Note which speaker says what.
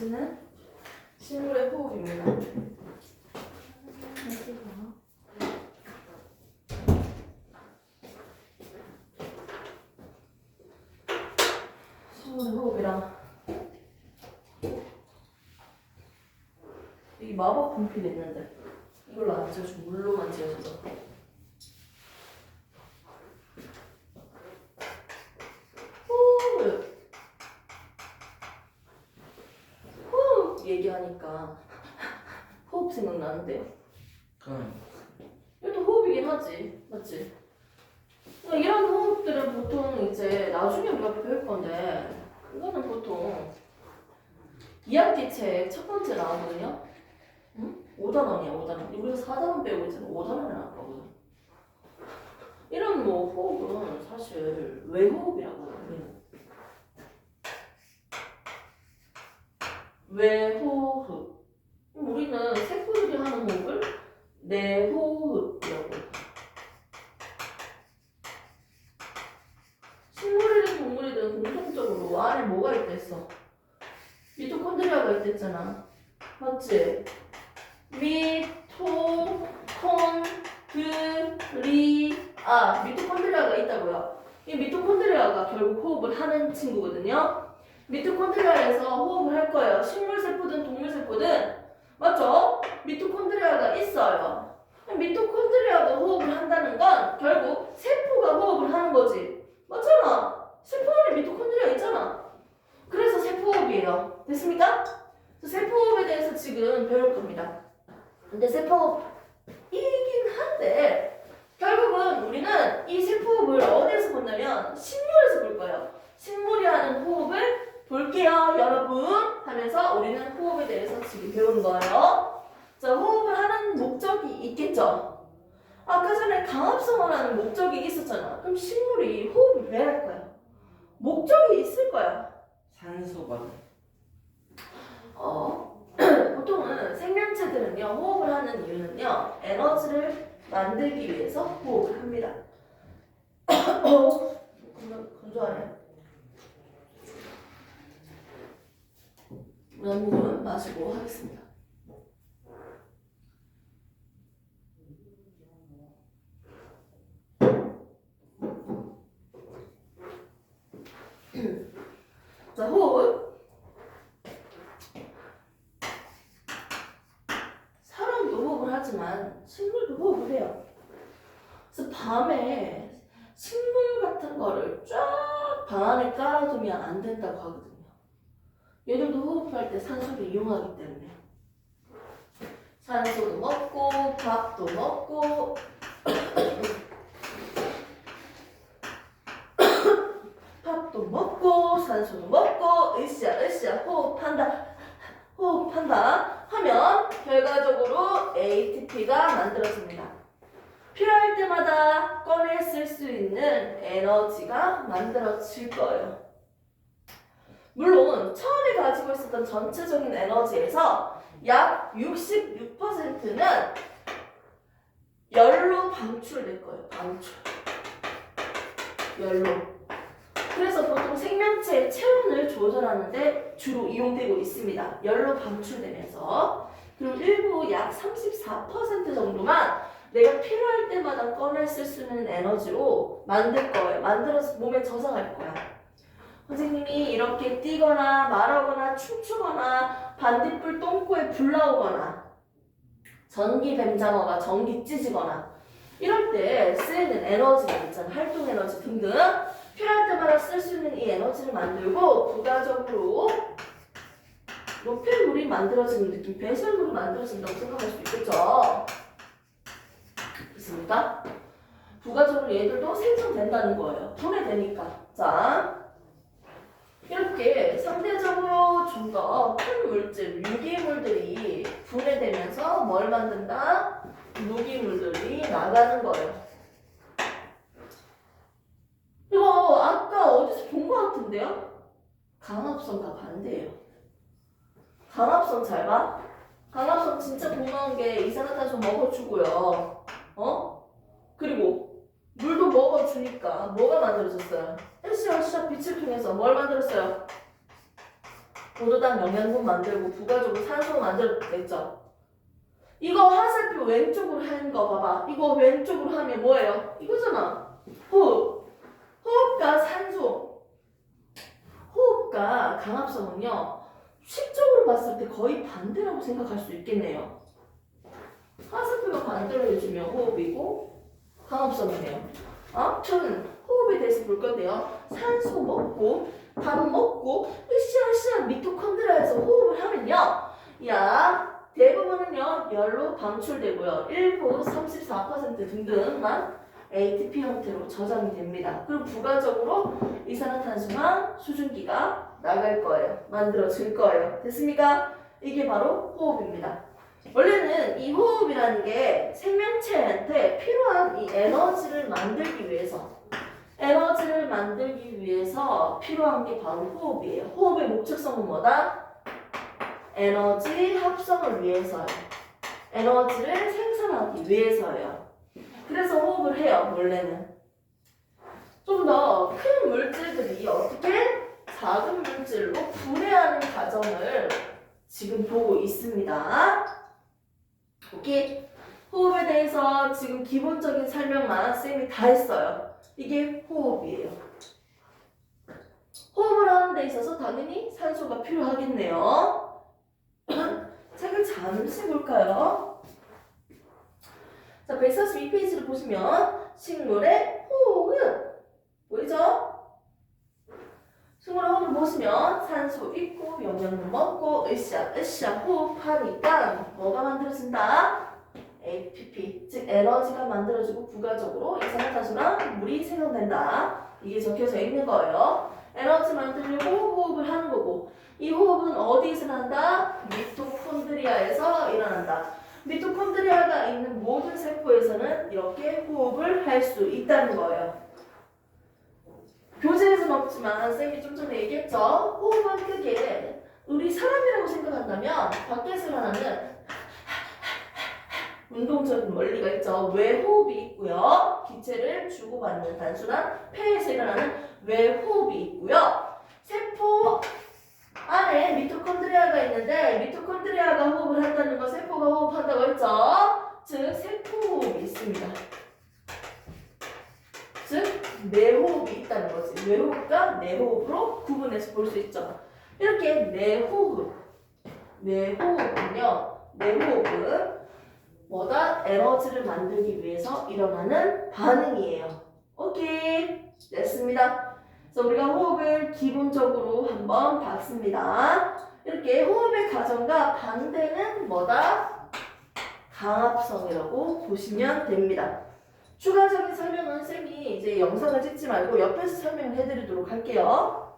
Speaker 1: 문제는 식물의 호흡입니다. 식물의 호흡이랑 이 마법 분필 있는데 이걸로 안 지워주고 물로만 지워줘서 호흡 호흡 얘기하니까 호흡 생각나는데요
Speaker 2: 그럼
Speaker 1: 이것도 호흡이긴 하지 맞지? 그러니까 이런 호흡들은 보통 이제 나중에 우리가 배울 건데 이거는 보통 2학기 책 첫 번째 나오거든요 응? 5단원이야 5단원 우리가 4단원 배우고 있잖아 5단원에 나왔거든 이런 뭐 호흡은 사실 외호흡이라고 우리는. 외호흡. 우리는 세포들이 하는 호흡을 내호흡이라고 식물이든 동물이든 공통적으로 안에 뭐가 있다 했어? 미토콘드리아가 있다 했잖아. 맞지? 미토콘드리아. 미토콘드리아가 있다고요. 이 미토콘드리아가 결국 호흡을 하는 친구거든요 미토콘드리아에서 호흡을 할 거예요. 식물 세포든 동물 세포든. 맞죠? 미토콘드리아가 있어요. 미토콘드리아가 호흡을 한다는 건 결국 세포가 호흡을 하는 거지. 맞잖아. 세포 안에 미토콘드리아 있잖아. 그래서 세포호흡이에요. 됐습니까? 세포호흡에 대해서 지금 배울 겁니다. 근데 세포호흡이긴 한데 결국은 우리는 이 세포호흡을 어디에서 본다면 식물에서 볼 거예요. 식물이 하는 호흡을 볼게요 여러분 하면서 우리는 호흡에 대해서 지금 배우는 거예요 자 호흡을 하는 목적이 있겠죠 아까 전에 강압성을 하는 목적이 있었잖아 그럼 식물이 호흡을 왜 할까요? 목적이 있을 거야
Speaker 2: 산소가
Speaker 1: 어, 보통은 생명체들은요 호흡을 하는 이유는요 에너지를 만들기 위해서 호흡을 합니다. 어, 건조- 건조하네. 연분은 마시고 하겠습니다. 자 호흡. 사람도 호흡을 하지만 식물도 호흡을 해요. 그래서 밤에 식물 같은 거를 쫙 방 안에 깔아두면 안 된다고 하거든요. 얘들도 호흡할 때 산소를 이용하기 때문에. 산소도 먹고, 밥도 먹고, 밥도 먹고, 산소도 먹고, 으쌰, 으쌰, 호흡한다. 호흡한다. 하면 결과적으로 ATP가 만들어집니다. 필요할 때마다 꺼내 쓸 수 있는 에너지가 만들어질 거예요. 물론 처음에 가지고 있었던 전체적인 에너지에서 약 66%는 열로 방출될 거예요. 방출. 열로. 그래서 보통 생명체의 체온을 조절하는데 주로 이용되고 있습니다. 열로 방출되면서 그리고 일부 약 34% 정도만 내가 필요할 때마다 쓸수 있는 에너지로 만들 거예요. 만들어서 몸에 저장할 거야. 선생님이 이렇게 뛰거나 말하거나 춤추거나 반딧불 똥꼬에 불 나오거나 전기 뱀장어가 전기 찢지거나 이럴 때 쓰이는 에너지가 있잖아. 활동 에너지 등등. 필요할 때마다 쓸 수 있는 이 에너지를 만들고 부가적으로 노폐물이 만들어지는 느낌, 배설물이 만들어진다고 생각할 수 있겠죠. 있습니까? 부가적으로 얘들도 생성된다는 거예요. 분해되니까. 자, 이렇게 상대적으로 좀 더 큰 물질, 유기물들이 분해되면서 뭘 만든다? 무기물들이 나가는 거예요. 이거 아까 어디서 본 것 같은데요? 강압성과 반대예요. 강압성 잘 봐. 강압성 진짜 고마운 게 이산화탄소 먹어주고요. 어? 그리고 물도 먹어주니까 뭐가 만들어졌어요? 으쌰으쌰 빛을 통해서 뭘 만들었어요? 포도당 영양분 만들고 부가적으로 산소 만들었겠죠. 이거 화살표 왼쪽으로 하는 거 봐봐. 이거 왼쪽으로 하면 뭐예요? 이거잖아. 호흡. 호흡과 산소. 호흡과 강압성은요. 식적으로 봤을 때 거의 반대라고 생각할 수 있겠네요. 화살표가 반대로 해주면 호흡이고 강압성이네요. 아무튼 호흡에 대해서 볼 건데요. 산소 먹고 밥 먹고 으쌰으쌰 미토콘드리아에서 호흡을 하면요. 야 대부분은요 열로 방출되고요. 일부 34% 등등만 ATP 형태로 저장이 됩니다. 그리고 부가적으로 이산화탄소나 수증기가 나갈 거예요. 만들어질 거예요. 됐습니까? 이게 바로 호흡입니다. 원래는 이 호흡이라는 게 생명체한테 필요한 이 에너지를 만들기 위해서 에너지를 만들기 위해서 필요한 게 바로 호흡이에요. 호흡의 목적성은 뭐다? 에너지 합성을 위해서요. 에너지를 생산하기 위해서예요. 그래서 호흡을 해요, 원래는. 좀 더 큰 물질들이 어떻게 작은 물질로 분해하는 과정을 지금 보고 있습니다. 오케이? 호흡에 대해서 지금 기본적인 설명만 쌤이 다 했어요. 이게 호흡이에요. 호흡을 하는 데 있어서 당연히 산소가 필요하겠네요. 책을 잠시 볼까요? 자, 142페이지를 보시면 식물의 호흡은 보이죠? 식물의 호흡을 보시면 산소 있고 영양분 먹고 으쌰 으쌰 호흡하니까 뭐가 만들어진다? APP 즉 에너지가 만들어지고 부가적으로 이산화탄소랑 물이 생성된다. 이게 적혀져 있는 거예요. 에너지 만들려고 호흡을 하는 거고 이 호흡은 어디에서 난다? 미토콘드리아에서 일어난다. 미토콘드리아가 있는 모든 세포에서는 이렇게 호흡을 할 수 있다는 거예요. 교재에서는 없지만 쌤이 좀 전에 얘기했죠. 호흡은 크게 우리 사람이라고 생각한다면 밖에서 일어나는 운동적인 원리가 있죠. 외호흡이 있고요. 기체를 주고받는 단순한 폐에서 일어나는 외호흡이 있고요. 세포 안에 미토콘드리아가 있는데 미토콘드리아가 호흡을 한다는 건 세포가 호흡한다고 했죠. 즉 세포호흡이 있습니다. 즉 내호흡이 있다는 거지. 외호흡과 내호흡으로 구분해서 볼 수 있죠. 이렇게 내호흡, 내호흡은요. 내호흡은 뭐다? 에너지를 만들기 위해서 일어나는 반응이에요. 오케이. 됐습니다. 그래서 우리가 호흡을 기본적으로 한번 봤습니다. 이렇게 호흡의 과정과 반대는 뭐다? 강압성이라고 보시면 됩니다. 추가적인 설명은 쌤이 이제 영상을 찍지 말고 옆에서 설명을 해드리도록 할게요.